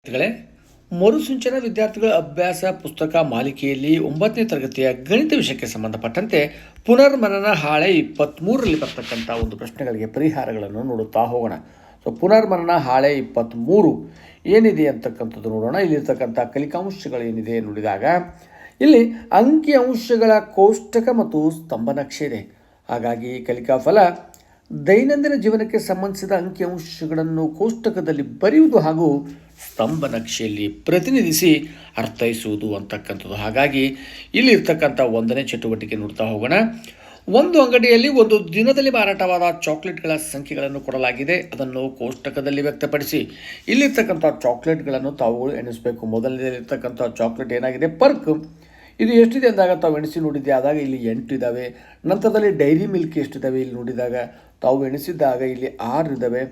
ವಿದ್ಯಾರ್ಥಿಗಳೇ ಮರುಸೂಚನ ವಿದ್ಯಾರ್ಥಿಗಳ ಅಭ್ಯಾಸ ಪುಸ್ತಕ ಮಾಲಿಕೆಯಲ್ಲಿ ಒಂಬತ್ತನೇ ತರಗತಿಯ ಗಣಿತ ವಿಷಯಕ್ಕೆ ಸಂಬಂಧಪಟ್ಟಂತೆ ಪುನರ್ಮನನ ಹಾಳೆ ಇಪ್ಪತ್ತ್ಮೂರರಲ್ಲಿ ಬರ್ತಕ್ಕಂಥ ಒಂದು ಪ್ರಶ್ನೆಗಳಿಗೆ ಪರಿಹಾರಗಳನ್ನು ನೋಡುತ್ತಾ ಹೋಗೋಣ. ಸೊ ಪುನರ್ಮನನ ಹಾಳೆ ಇಪ್ಪತ್ತ್ಮೂರು ಏನಿದೆ ಅಂತಕ್ಕಂಥದ್ದು ನೋಡೋಣ. ಇಲ್ಲಿರ್ತಕ್ಕಂಥ ಕಲಿಕಾಂಶಗಳು ಏನಿದೆ ನೋಡಿದಾಗ, ಇಲ್ಲಿ ಅಂಕಿ ಅಂಶಗಳ ಕೋಷ್ಟಕ ಮತ್ತು ಸ್ತಂಭ ನಕ್ಷೆ ಇದೆ ಹಾಗಾಗಿ ಕಲಿಕಾ ಫಲ ದೈನಂದಿನ ಜೀವನಕ್ಕೆ ಸಂಬಂಧಿಸಿದ ಅಂಕಿಅಂಶಗಳನ್ನು ಕೋಷ್ಟಕದಲ್ಲಿ ಬರೆಯುವುದು ಹಾಗೂ ಸ್ತಂಭ ನಕ್ಷೆಯಲ್ಲಿ ಪ್ರತಿನಿಧಿಸಿ ಅರ್ಥೈಸುವುದು ಅಂತಕ್ಕಂಥದ್ದು. ಹಾಗಾಗಿ ಇಲ್ಲಿ ಇರ್ತಕ್ಕಂಥ ಒಂದನೇ ಚಟುವಟಿಕೆ ನೋಡ್ತಾ ಹೋಗೋಣ. ಒಂದು ಅಂಗಡಿಯಲ್ಲಿ ಒಂದು ದಿನದಲ್ಲಿ ಮಾರಾಟವಾದ ಚಾಕ್ಲೇಟ್ಗಳ ಸಂಖ್ಯೆಗಳನ್ನು ಕೊಡಲಾಗಿದೆ. ಅದನ್ನು ಕೋಷ್ಟಕದಲ್ಲಿ ವ್ಯಕ್ತಪಡಿಸಿ ಇಲ್ಲಿರ್ತಕ್ಕಂಥ ಚಾಕ್ಲೇಟ್ಗಳನ್ನು ತಾವು ಎಣಿಸಬೇಕು. ಮೊದಲನೇದಲ್ಲಿರ್ತಕ್ಕಂಥ ಚಾಕ್ಲೇಟ್ ಏನಾಗಿದೆ? ಪರ್ಕ್. ಇದು ಎಷ್ಟಿದೆ ಅಂದಾಗ ತಾವು ಎಣಿಸಿ ನೋಡಿದ್ದೆ. ಆದಾಗ ಇಲ್ಲಿ ಎಂಟು ಇದ್ದಾವೆ ನಂತರದಲ್ಲಿ ಡೈರಿ ಮಿಲ್ಕ್ ಎಷ್ಟಿದ್ದಾವೆ ಇಲ್ಲಿ ನೋಡಿದಾಗ ತಾವು ಎಣಿಸಿದ್ದಾಗ ಇಲ್ಲಿ ಆರು ಇದ್ದಾವೆ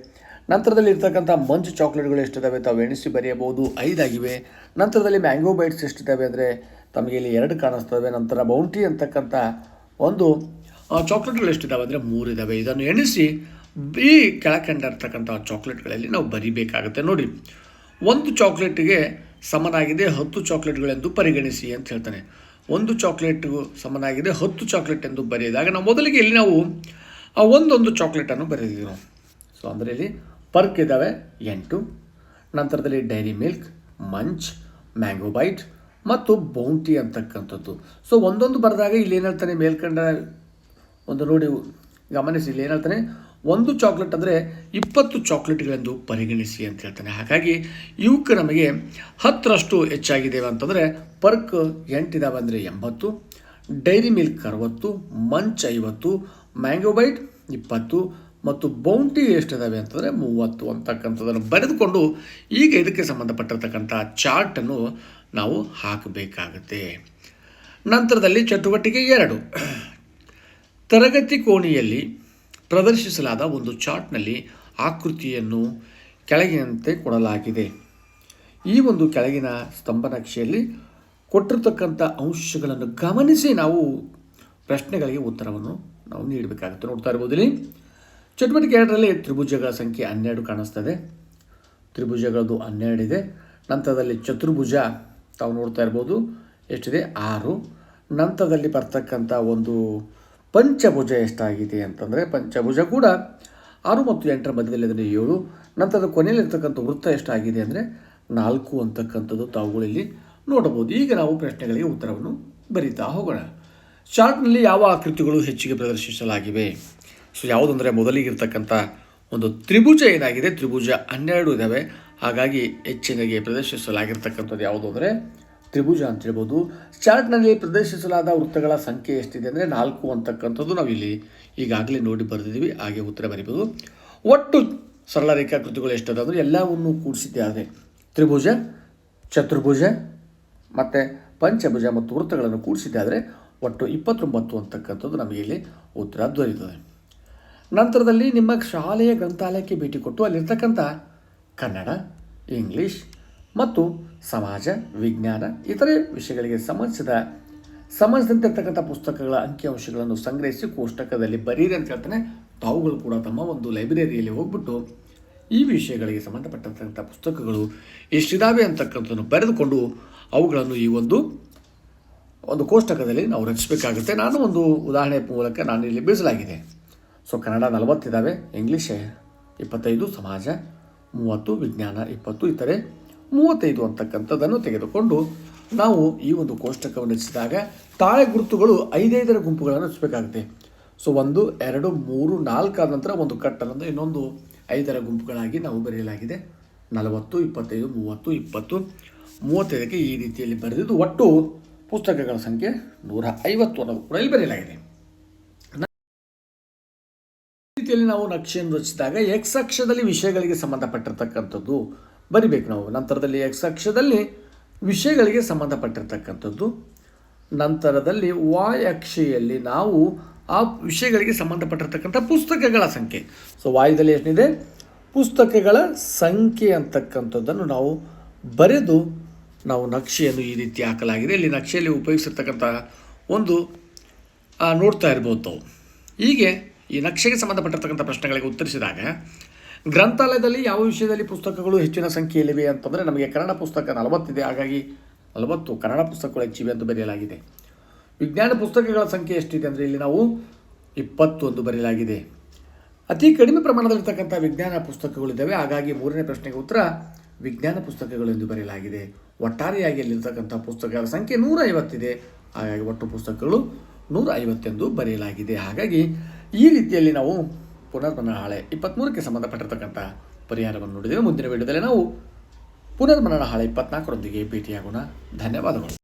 ನಂತರದಲ್ಲಿ ಇರ್ತಕ್ಕಂಥ ಮಂಚ್ ಚಾಕ್ಲೇಟ್ಗಳು ಎಷ್ಟಿದ್ದಾವೆ ತಾವು ಎಣಿಸಿ ಬರೆಯಬಹುದು? ಐದಾಗಿವೆ. ನಂತರದಲ್ಲಿ ಮ್ಯಾಂಗೋ ಬೈಟ್ಸ್ ಎಷ್ಟಿದ್ದಾವೆ ಅಂದರೆ ತಮಗೆ ಇಲ್ಲಿ ಎರಡು ಕಾಣಿಸ್ತವೆ. ನಂತರ ಬೌಂಟಿ ಅಂತಕ್ಕಂಥ ಒಂದು ಚಾಕ್ಲೇಟ್ಗಳು ಎಷ್ಟಿದ್ದಾವೆ ಅಂದರೆ ಮೂರು ಇದ್ದಾವೆ ಇದನ್ನು ಎಣಿಸಿ ಈ ಕೆಳಕಂಡಿರ್ತಕ್ಕಂಥ ಚಾಕ್ಲೇಟ್ಗಳಲ್ಲಿ ನಾವು ಬರಿಬೇಕಾಗುತ್ತೆ. ನೋಡಿ, ಒಂದು ಚಾಕ್ಲೇಟಿಗೆ ಸಮನಾಗಿದೆ ಹತ್ತು ಚಾಕ್ಲೇಟ್ಗಳೆಂದು ಪರಿಗಣಿಸಿ ಅಂತ ಹೇಳ್ತಾನೆ. ಒಂದು ಚಾಕ್ಲೇಟ್ಗೂ ಸಮನಾಗಿದೆ ಹತ್ತು ಚಾಕ್ಲೇಟ್ ಎಂದು ಬರೆಯುವಾಗ ನಾವು ಮೊದಲಿಗೆ ಇಲ್ಲಿ ನಾವು ಒಂದೊಂದು ಚಾಕ್ಲೇಟನ್ನು ಬರೆದಿದ್ದೀವಿ ನಾವು. ಸೊ ಅಂದರೆ ಇಲ್ಲಿ ಪರ್ಕ್ ಇದ್ದಾವೆ ಎಂಟು. ನಂತರದಲ್ಲಿ Dairy Milk, Munch, Mango Bite ಮತ್ತು ಬೌಂಟಿ ಅಂತಕ್ಕಂಥದ್ದು. ಸೊ ಒಂದೊಂದು ಬರೆದಾಗ ಇಲ್ಲಿ ಏನು ಹೇಳ್ತಾನೆ ಮೇಲ್ಕಂಡ? ಒಂದು ನೋಡಿ, ಗಮನಿಸಿ, ಇಲ್ಲಿ ಏನು ಹೇಳ್ತಾನೆ? ಒಂದು ಚಾಕ್ಲೇಟ್ ಅಂದರೆ ಇಪ್ಪತ್ತು ಚಾಕ್ಲೇಟ್ಗಳೆಂದು ಪರಿಗಣಿಸಿ ಅಂತ ಹೇಳ್ತಾನೆ. ಹಾಗಾಗಿ, ಇವಕ್ಕೆ ನಮಗೆ ಹತ್ತರಷ್ಟು ಹೆಚ್ಚಾಗಿದ್ದೇವೆ ಅಂತಂದರೆ ಪರ್ಕ್ ಎಂಟಿದಾವೆ ಅಂದರೆ ಎಂಬತ್ತು, ಡೈರಿ ಮಿಲ್ಕ್ ಅರವತ್ತು, ಮಂಚ್ ಐವತ್ತು, ಮ್ಯಾಂಗೋ ಬೈಟ್ ಇಪ್ಪತ್ತು ಮತ್ತು ಬೌಂಟಿ ಎಷ್ಟಿದ್ದಾವೆ ಅಂತಂದರೆ ಮೂವತ್ತು ಅಂತಕ್ಕಂಥದ್ದನ್ನು ಬರೆದುಕೊಂಡು ಈಗ ಇದಕ್ಕೆ ಸಂಬಂಧಪಟ್ಟಿರ್ತಕ್ಕಂಥ ಚಾರ್ಟನ್ನು ನಾವು ಹಾಕಬೇಕಾಗುತ್ತೆ. ನಂತರದಲ್ಲಿ ಚಟುವಟಿಕೆ ಎರಡು. ತರಗತಿ ಕೋಣೆಯಲ್ಲಿ ಪ್ರದರ್ಶಿಸಲಾದ ಒಂದು ಚಾರ್ಟ್ನಲ್ಲಿ ಆಕೃತಿಯನ್ನು ಕೆಳಗಿನಂತೆ ಕೊಡಲಾಗಿದೆ. ಈ ಒಂದು ಕೆಳಗಿನ ಸ್ತಂಭ ನಕ್ಷೆಯಲ್ಲಿ ಕೊಟ್ಟಿರ್ತಕ್ಕಂಥ ಅಂಶಗಳನ್ನು ಗಮನಿಸಿ ನಾವು ಪ್ರಶ್ನೆಗಳಿಗೆ ಉತ್ತರವನ್ನು ನಾವು ನೀಡಬೇಕಾಗುತ್ತೆ. ನೋಡ್ತಾ ಇರ್ಬೋದು ಇಲ್ಲಿ ಚಟುವಟಿಕೆ ಎರಡರಲ್ಲಿ ತ್ರಿಭುಜಗಳ ಸಂಖ್ಯೆ ಹನ್ನೆರಡು ಕಾಣಿಸ್ತದೆ. ತ್ರಿಭುಜಗಳದು ಹನ್ನೆರಡಿದೆ ನಂತರದಲ್ಲಿ ಚತುರ್ಭುಜ ತಾವು ನೋಡ್ತಾ ಇರ್ಬೋದು. ಎಷ್ಟಿದೆ? ಆರು. ನಂತರದಲ್ಲಿ ಬರ್ತಕ್ಕಂಥ ಒಂದು ಪಂಚಭುಜ ಎಷ್ಟಾಗಿದೆ ಅಂತಂದರೆ ಪಂಚಭುಜ ಕೂಡ ಆರು ಮತ್ತು ಎಂಟರ ಮಧ್ಯದಲ್ಲಿ ಅದನ್ನು ಏಳು. ನಂತರದ ಕೊನೆಯಲ್ಲಿರ್ತಕ್ಕಂಥ ವೃತ್ತ ಎಷ್ಟಾಗಿದೆ ಅಂದರೆ ನಾಲ್ಕು ಅಂತಕ್ಕಂಥದ್ದು ತಾವುಗಳಲ್ಲಿ ನೋಡಬಹುದು. ಈಗ ನಾವು ಪ್ರಶ್ನೆಗಳಿಗೆ ಉತ್ತರವನ್ನು ಬರೀತಾ ಹೋಗೋಣ. ಚಾರ್ಟ್ನಲ್ಲಿ ಯಾವ ಆಕೃತಿಗಳು ಹೆಚ್ಚಿಗೆ ಪ್ರದರ್ಶಿಸಲಾಗಿವೆ? ಸೊ ಯಾವುದಂದರೆ ಮೊದಲಿಗಿರ್ತಕ್ಕಂಥ ಒಂದು ತ್ರಿಭುಜ ಏನಾಗಿದೆ? ತ್ರಿಭುಜ ಹನ್ನೆರಡು ಇದ್ದಾವೆ ಹಾಗಾಗಿ ಹೆಚ್ಚಿನಗೆ ಪ್ರದರ್ಶಿಸಲಾಗಿರ್ತಕ್ಕಂಥದ್ದು ಯಾವುದು ಅಂದರೆ ತ್ರಿಭುಜ ಅಂತ ಹೇಳ್ಬೋದು. ಚಾರ್ಟ್ನಲ್ಲಿ ಪ್ರದರ್ಶಿಸಲಾದ ವೃತ್ತಗಳ ಸಂಖ್ಯೆ ಎಷ್ಟಿದೆ ಅಂದರೆ ನಾಲ್ಕು ಅಂತಕ್ಕಂಥದ್ದು ನಾವು ಇಲ್ಲಿ ಈಗಾಗಲೇ ನೋಡಿ ಬರೆದಿದ್ದೀವಿ. ಹಾಗೆ ಉತ್ತರ ಬರಿಬೋದು. ಒಟ್ಟು ಸರಳ ರೇಖಾಕೃತಿಗಳು ಎಷ್ಟದ ಅಂದರೆ ಎಲ್ಲವನ್ನು ಕೂಡಿಸಿದ್ದೆ. ಆದರೆ ತ್ರಿಭುಜ, ಚತುರ್ಭುಜ ಮತ್ತು ಪಂಚಭುಜ ಮತ್ತು ವೃತ್ತಗಳನ್ನು ಕೂಡಿಸಿದ್ದಾದರೆ ಒಟ್ಟು ಇಪ್ಪತ್ತೊಂಬತ್ತು ಅಂತಕ್ಕಂಥದ್ದು ನಮಗೆ ಇಲ್ಲಿ ಉತ್ತರ ದೊರೆಯುತ್ತದೆ. ನಂತರದಲ್ಲಿ ನಿಮ್ಮ ಶಾಲೆಯ ಗ್ರಂಥಾಲಯಕ್ಕೆ ಭೇಟಿ ಕೊಟ್ಟು ಅಲ್ಲಿರ್ತಕ್ಕಂಥ ಕನ್ನಡ, ಇಂಗ್ಲೀಷ್ ಮತ್ತು ಸಮಾಜ, ವಿಜ್ಞಾನ, ಇತರೆ ವಿಷಯಗಳಿಗೆ ಸಂಬಂಧಿಸಿದ ಸಂಬಂಧಿಸಿದಂತಿರ್ತಕ್ಕಂಥ ಪುಸ್ತಕಗಳ ಅಂಕಿಅಂಶಗಳನ್ನು ಸಂಗ್ರಹಿಸಿ ಕೋಷ್ಟಕದಲ್ಲಿ ಬರೀರಿ ಅಂತ ಹೇಳ್ತಾನೆ. ತಾವುಗಳು ಕೂಡ ತಮ್ಮ ಒಂದು ಲೈಬ್ರರಿಯಲ್ಲಿ ಹೋಗ್ಬಿಟ್ಟು ಈ ವಿಷಯಗಳಿಗೆ ಸಂಬಂಧಪಟ್ಟಂಥ ಪುಸ್ತಕಗಳು ಎಷ್ಟಿದಾವೆ ಅಂತಕ್ಕಂಥದ್ದನ್ನು ಬರೆದುಕೊಂಡು ಅವುಗಳನ್ನು ಈ ಒಂದು ಒಂದು ಕೋಷ್ಟಕದಲ್ಲಿ ನಾವು ರಚಿಸಬೇಕಾಗುತ್ತೆ. ನಾನು ಒಂದು ಉದಾಹರಣೆ ಮೂಲಕ ನಾನು ಇಲ್ಲಿ ಬಿಡಿಸಲಾಗಿದೆ. ಸೊ ಕನ್ನಡ ನಲವತ್ತಿದ್ದಾವೆ ಇಂಗ್ಲೀಷ್ ಇಪ್ಪತ್ತೈದು, ಸಮಾಜ ಮೂವತ್ತು, ವಿಜ್ಞಾನ ಇಪ್ಪತ್ತು, ಇತರೆ ಮೂವತ್ತೈದು ಅಂತಕ್ಕಂಥದ್ದನ್ನು ತೆಗೆದುಕೊಂಡು ನಾವು ಈ ಒಂದು ಕೋಷ್ಟಕವನ್ನು ರಚಿಸಿದಾಗ ತಾಳೆ ಗುರುತುಗಳು ಐದೈದರ ಗುಂಪುಗಳನ್ನು ರಚಿಸಬೇಕಾಗುತ್ತೆ. ಸೊ ಒಂದು, ಎರಡು, ಮೂರು ನಾಲ್ಕಾದ ನಂತರ ಒಂದು ಕಟ್ಟನಂದು ಇನ್ನೊಂದು ಐದರ ಗುಂಪುಗಳಾಗಿ ನಾವು ಬರೆಯಲಾಗಿದೆ. ನಲವತ್ತು, ಇಪ್ಪತ್ತೈದು, ಮೂವತ್ತು, ಇಪ್ಪತ್ತು, ಮೂವತ್ತೈದಕ್ಕೆ ಈ ರೀತಿಯಲ್ಲಿ ಬರೆದಿದ್ದು ಒಟ್ಟು ಪುಸ್ತಕಗಳ ಸಂಖ್ಯೆ ನೂರ ಐವತ್ತು ಅನ್ನೋದು ಕೂಡ ಇಲ್ಲಿ ಬರೆಯಲಾಗಿದೆ. ರೀತಿಯಲ್ಲಿ ನಾವು ನಕ್ಷೆಯನ್ನು ರಚಿಸಿದಾಗ ಎಕ್ಸ್ ಅಕ್ಷದಲ್ಲಿ ವಿಷಯಗಳಿಗೆ ಸಂಬಂಧಪಟ್ಟಿರ್ತಕ್ಕಂಥದ್ದು ಬರಿಬೇಕು ನಾವು. ನಂತರದಲ್ಲಿ ಎಕ್ಸ್ ಅಕ್ಷದಲ್ಲಿ ವಿಷಯಗಳಿಗೆ ಸಂಬಂಧಪಟ್ಟಿರ್ತಕ್ಕಂಥದ್ದು. ನಂತರದಲ್ಲಿ ವಾಯ್ ಅಕ್ಷೆಯಲ್ಲಿ ನಾವು ಆ ವಿಷಯಗಳಿಗೆ ಸಂಬಂಧಪಟ್ಟಿರ್ತಕ್ಕಂಥ ಪುಸ್ತಕಗಳ ಸಂಖ್ಯೆ. ಸೊ ವಾಯುದಲ್ಲಿ ಏನಿದೆ ಪುಸ್ತಕಗಳ ಸಂಖ್ಯೆ ಅಂತಕ್ಕಂಥದ್ದನ್ನು ನಾವು ಬರೆದು ನಾವು ನಕ್ಷೆಯನ್ನು ಈ ರೀತಿ ಹಾಕಲಾಗಿದೆ. ಇಲ್ಲಿ ನಕ್ಷೆಯಲ್ಲಿ ಉಪಯೋಗಿಸಿರ್ತಕ್ಕಂಥ ಒಂದು ನೋಡ್ತಾ ಇರ್ಬೋದು ತಾವು ಹೀಗೆ ಈ ನಕ್ಷೆಗೆ ಸಂಬಂಧಪಟ್ಟಿರ್ತಕ್ಕಂಥ ಪ್ರಶ್ನೆಗಳಿಗೆ ಉತ್ತರಿಸಿದಾಗ, ಗ್ರಂಥಾಲಯದಲ್ಲಿ ಯಾವ ವಿಷಯದಲ್ಲಿ ಪುಸ್ತಕಗಳು ಹೆಚ್ಚಿನ ಸಂಖ್ಯೆಯಲ್ಲಿವೆ ಅಂತಂದರೆ ನಮಗೆ ಕನ್ನಡ ಪುಸ್ತಕ ನಲವತ್ತಿದೆ. ಹಾಗಾಗಿ ನಲವತ್ತು ಕನ್ನಡ ಪುಸ್ತಕಗಳು ಹೆಚ್ಚಿವೆ ಎಂದು ಬರೆಯಲಾಗಿದೆ. ವಿಜ್ಞಾನ ಪುಸ್ತಕಗಳ ಸಂಖ್ಯೆ ಎಷ್ಟಿದೆ ಅಂದರೆ ಇಲ್ಲಿ ನಾವು ಇಪ್ಪತ್ತು ಎಂದು ಬರೆಯಲಾಗಿದೆ. ಅತಿ ಕಡಿಮೆ ಪ್ರಮಾಣದಲ್ಲಿರ್ತಕ್ಕಂಥ ವಿಜ್ಞಾನ ಪುಸ್ತಕಗಳಿದ್ದಾವೆ. ಹಾಗಾಗಿ ಮೂರನೇ ಪ್ರಶ್ನೆಗೆ ಉತ್ತರ ವಿಜ್ಞಾನ ಪುಸ್ತಕಗಳು ಎಂದು ಬರೆಯಲಾಗಿದೆ. ಒಟ್ಟಾರೆಯಾಗಿ ಅಲ್ಲಿರ್ತಕ್ಕಂಥ ಪುಸ್ತಕಗಳ ಸಂಖ್ಯೆ ನೂರ ಐವತ್ತಿದೆ ಹಾಗಾಗಿ ಒಟ್ಟು ಪುಸ್ತಕಗಳು ನೂರ ಐವತ್ತೆಂದು ಬರೆಯಲಾಗಿದೆ. ಹಾಗಾಗಿ ಈ ರೀತಿಯಲ್ಲಿ ನಾವು ಪುನರ್ಮನ ಹಾಳೆ ಇಪ್ಪತ್ತ್ಮೂರಕ್ಕೆ ಸಂಬಂಧಪಟ್ಟಿರ್ತಕ್ಕಂಥ ಪರಿಹಾರವನ್ನು ನೋಡಿದ್ದೇವೆ. ಮುಂದಿನ ವಿಡಿಯೋದಲ್ಲಿ ನಾವು ಪುನರ್ಮನನ ಹಾಳೆ ಇಪ್ಪತ್ನಾಲ್ಕರೊಂದಿಗೆ ಭೇಟಿಯಾಗೋಣ. ಧನ್ಯವಾದಗಳು.